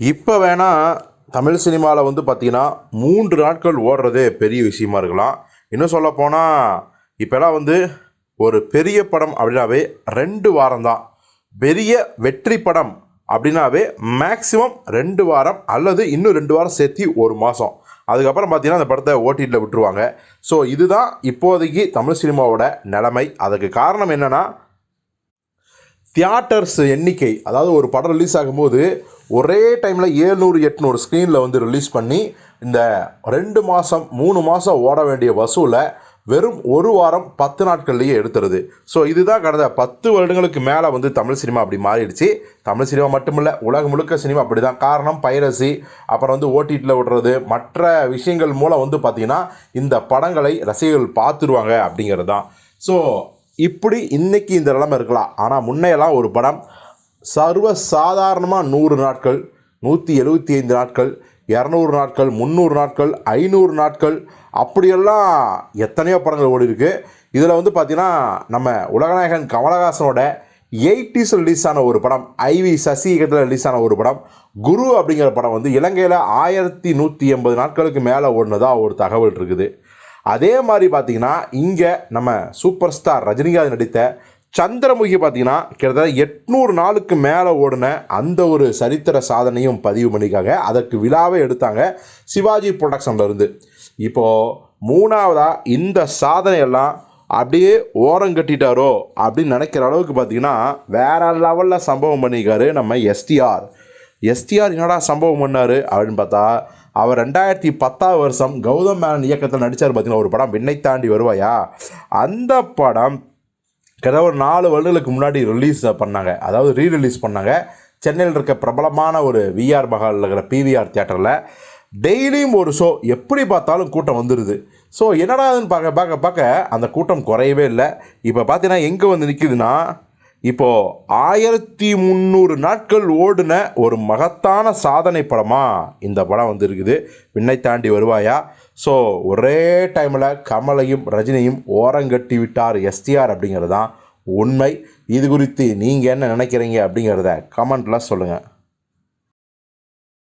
இப்போ வேணால் தமிழ் சினிமாவில் வந்து பார்த்திங்கன்னா மூன்று நாட்கள் ஓடுறதே பெரிய விஷயமா இருக்கலாம். இன்னும் சொல்லப்போனால் இப்போலாம் வந்து ஒரு பெரிய படம் அப்படின்னாவே ரெண்டு வாரம் தான் பெரிய வெற்றி படம் அப்படின்னாவே மேக்ஸிமம் ரெண்டு வாரம் அல்லது இன்னும் ரெண்டு வாரம் சேர்த்து ஒரு மாதம் அதுக்கப்புறம் பார்த்தீங்கன்னா அந்த படத்தை ஓடிடியில் விட்டுருவாங்க. ஸோ இதுதான் இப்போதைக்கு தமிழ் சினிமாவோட நிலைமை. அதுக்கு காரணம் என்னென்னா தியேட்டர்ஸ் எண்ணிக்கை அதாவது ஒரு படம் ரிலீஸ் ஆகும்போது ஒரே டைமில் ஏழ்நூறு எட்நூறு ஸ்க்ரீனில் வந்து ரிலீஸ் பண்ணி இந்த ரெண்டு மாதம் மூணு மாதம் ஓட வேண்டிய வசூலை வெறும் ஒரு வாரம் பத்து நாட்கள்லேயே எடுத்துருது. ஸோ இதுதான் கடந்த பத்து வருடங்களுக்கு மேலே வந்து தமிழ் சினிமா அப்படி மாறிடுச்சு. தமிழ் சினிமா மட்டுமில்ல உலகம் முழுக்க சினிமா அப்படி தான் காரணம் பைரசி அப்புறம் வந்து ஓடிடியில் விடுறது மற்ற விஷயங்கள் மூலம் வந்து பார்த்திங்கன்னா இந்த படங்களை ரசிகர்கள் பார்த்துருவாங்க அப்படிங்கிறது தான் ஸோ இப்படி இன்றைக்கி இந்த நிலமை இருக்கலாம். ஆனால் முன்னையெல்லாம் ஒரு படம். சர்வ சாதாரணமாக நூறு நாட்கள் நூற்றி எழுபத்தி ஐந்து நாட்கள் இரநூறு நாட்கள் முந்நூறு நாட்கள் ஐநூறு நாட்கள் அப்படியெல்லாம் எத்தனையோ படங்கள் ஓடி இருக்கு இதில் வந்து பார்த்தீங்கன்னா நம்ம உலகநாயகன் கமலஹாசனோட எயிட்டிஸ் ரிலீஸ் ஆன ஒரு படம். ஐவி சசிகத்தில் ரிலீஸ் ஆன ஒரு படம். குரு அப்படிங்கிற படம் வந்து இலங்கையில் ஆயிரத்தி நூற்றி எண்பது நாட்களுக்கு மேலே ஓடினதாக ஒரு தகவல் இருக்குது. அதே மாதிரி பார்த்தீங்கன்னா இங்கே நம்ம சூப்பர் ஸ்டார் ரஜினிகாந்த் நடித்த சந்திரமுகி பார்த்தீங்கன்னா கிட்டத்தட்ட எட்நூறு நாளுக்கு மேலே ஓடின அந்த ஒரு சரித்திர சாதனையும் பதிவு பண்ணிக்காங்க அதற்கு விழாவே எடுத்தாங்க சிவாஜி ப்ரொடக்ஷன்ல இருந்து. இப்போது மூணாவதாக இந்த சாதனையெல்லாம் அப்படியே ஓரம் கட்டிட்டாரோ அப்படின்னு நினைக்கிற அளவுக்கு பார்த்தீங்கன்னா வேற லெவலில் சம்பவம் பண்ணியிருக்காரு நம்ம எஸ்டிஆர் எஸ்டிஆர் என்னடா சம்பவம் பண்ணார் அப்படின்னு பார்த்தா அவர் ரெண்டாயிரத்தி பத்தாவது வருஷம் கௌதம் மேனன் இயக்கத்தில் நடித்தார் பார்த்தீங்கன்னா ஒரு படம் விண்ணை தாண்டி வருவாயா? அந்த படம் கிட்ட ஒரு நாலு வருடங்களுக்கு முன்னாடி ரிலீஸ் பண்ணாங்க. அதாவது ரீ ரிலீஸ் பண்ணாங்க. சென்னையில் இருக்க பிரபலமான ஒரு விஆர் மகாலில் இருக்கிற பிவிஆர் தியேட்டரில். டெய்லியும் ஒரு ஷோ எப்படி பார்த்தாலும் கூட்டம் வந்துடுது ஸோ என்னடாதுன்னு பார்க்க பார்க்க பார்க்க அந்த கூட்டம் குறையவே இல்லை. இப்போ பார்த்தீங்கன்னா எங்கே வந்து நிற்குதுன்னா இப்போது ஆயிரத்தி முந்நூறு நாட்கள் ஓடின ஒரு மகத்தான சாதனை படமாக இந்த படம் வந்து இருக்குது விண்ணை தாண்டி வருவாயா? ஸோ ஒரே டைமில் கமலையும் ரஜினியும் ஓரங்கட்டி விட்டார் எஸ்டிஆர் அப்படிங்கிறது தான் உண்மை. இது குறித்து நீங்கள் என்ன நினைக்கிறீங்க அப்படிங்கிறத கமெண்ட்டில் சொல்லுங்கள்